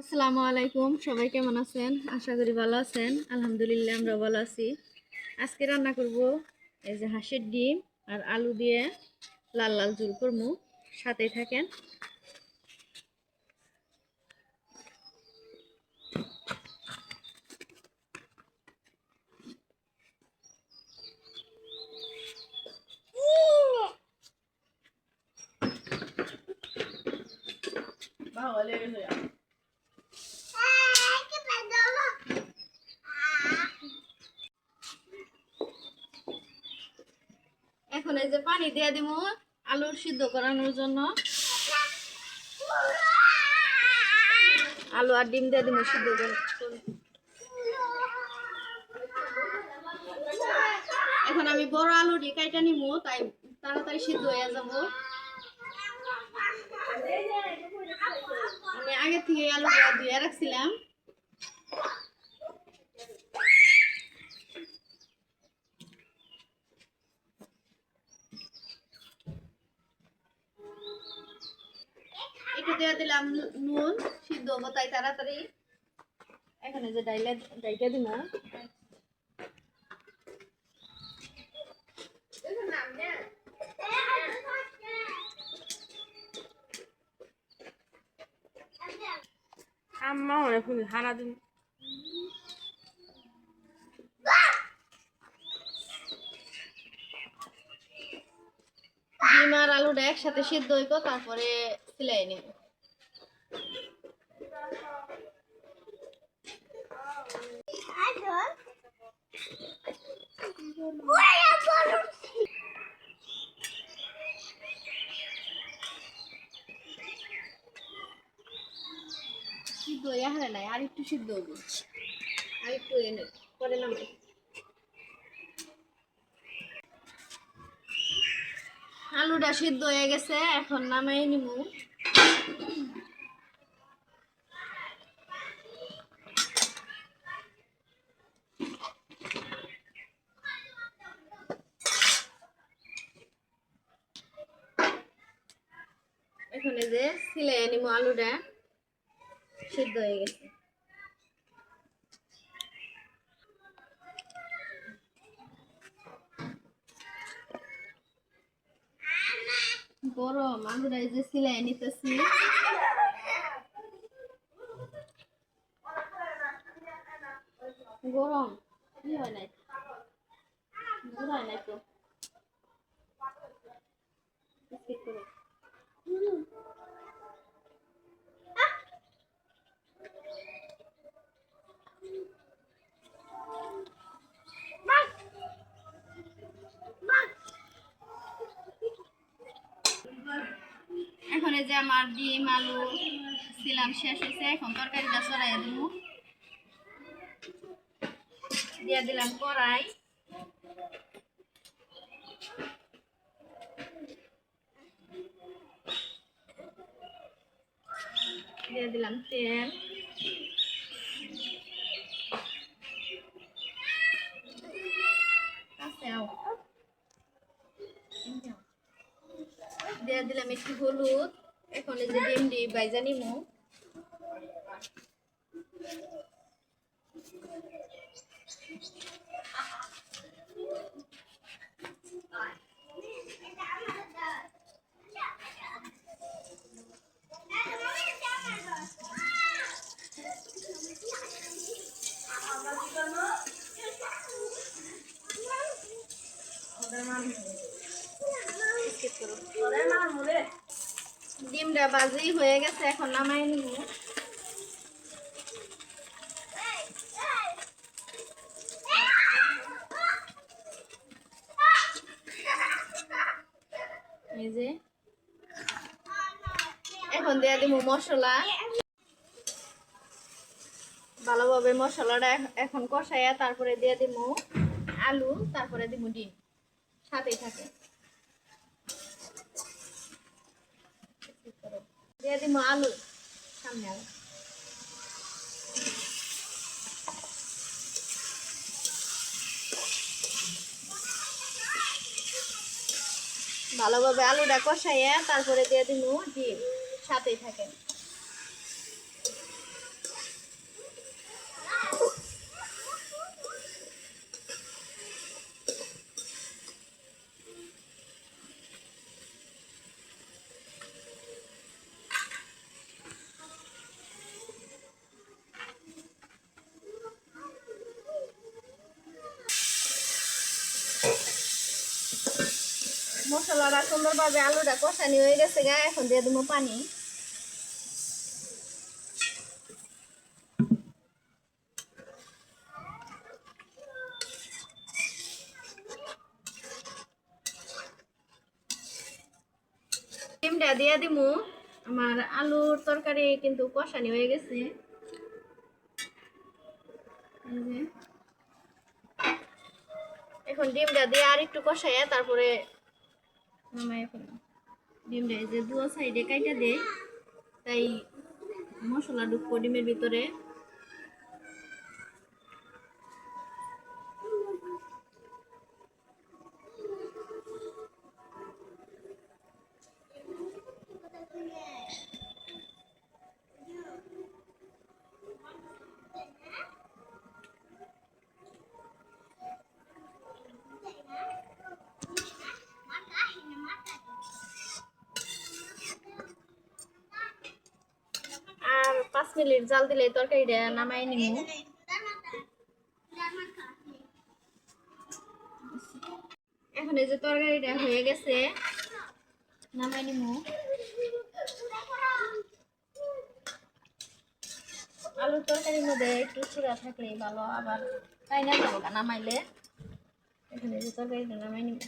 আসসালামু আলাইকুম, সবাই কেমন আছেন? আশা করি ভালো আছেন। আলহামদুলিল্লাহ আমরা ভালো আছি। আজকে রান্না করব এই যে হাঁসের ডিম আর আলু দিয়ে লাল লাল ঝুল করব। সাথেই থাকেন। এখন এই যে পানি দিয়ে দিব আলুর সিদ্ধ করানোর জন্য। আলু আর ডিম দিয়ে দিব সিদ্ধ করে। এখন আমি বড় আলু দিয়ে কাইটা নিব তাই তাড়াতাড়ি সিদ্ধ হয়ে যাব। আমি আগে থেকে আলু ধুয়ে রাখছিলাম একটু দিয়ে দিলাম নুন সিদ্ধ হব, তাই তাড়াতাড়ি। এখানে যে ডাইলে ডাইটা আম্মা হারা দিন। আলুটা একসাথে সিদ্ধ হইব, তারপরে সিলাই নেব। হারে নাই, আর একটু সিদ্ধ হব। আর একটু এনে পরে নামাই আলুটা সিদ্ধ হয়ে গেছে, এখন নামাই নিব এখন যে সিলাই নিব আলুটা। সিদ্ধ হয়ে গেছে। গরম আলুটা এই যে সিলাই নিতেছি। গরম, কি হয় নাই? হয় নাই তো। করে। এখন যে আমার ডিম, আলু ছিলাম, শেষ হয়েছে। এখন তরকারিটা চড়াই দিব দিয়ে দিলাম কড়াই। দিয়ে দিলাম তেল। দিয়ে দিলাম একটু হলুদ। এখন এই যে ডিম ডি বাইজা নিমু। skip করো। ডিমটা বাজি হয়ে গেছে, এখন নামাই নিব। এখন দিয়ে দিব মশলা। ভালোভাবে মশলাটা এখন কষাইয়া তারপরে দিয়ে দিব আলু, তারপরে দিব ডিম। সাথেই থাকে। দিয়ে আলু সামনে আলু। ভালোভাবে আলুটা কষাইয়া তারপরে দিয়ে দিব ডিম সাথেই থাকে মশলাটা সুন্দরভাবে আলুটা কষানি হয়ে গেছে গা এখন দিয়ে দেবো পানি। ডিমটা দিয়ে দিমু। আমার আলুর তরকারি কিন্তু কষানি হয়ে গেছে। এখন ডিমটা দিয়ে আর একটু কষাইয়া তারপরে নামাই এখন ডিমটা এই যে দুয়া সাইডে কাইটা দেয় তাই মশলা ঢুকবো ডিমের ভিতরে। মিনিট জাল দিলে তরকারিটা নামাই নিমু। এখন এই যে তরকারিটা হয়ে গেছে নামাই নিমু। আলুর তরকারির মধ্যে একটু চূড়া থাকলেই ভালো আবার তাই না নামাইলে। এখন এই যে তরকারিটা নামাই নিমু।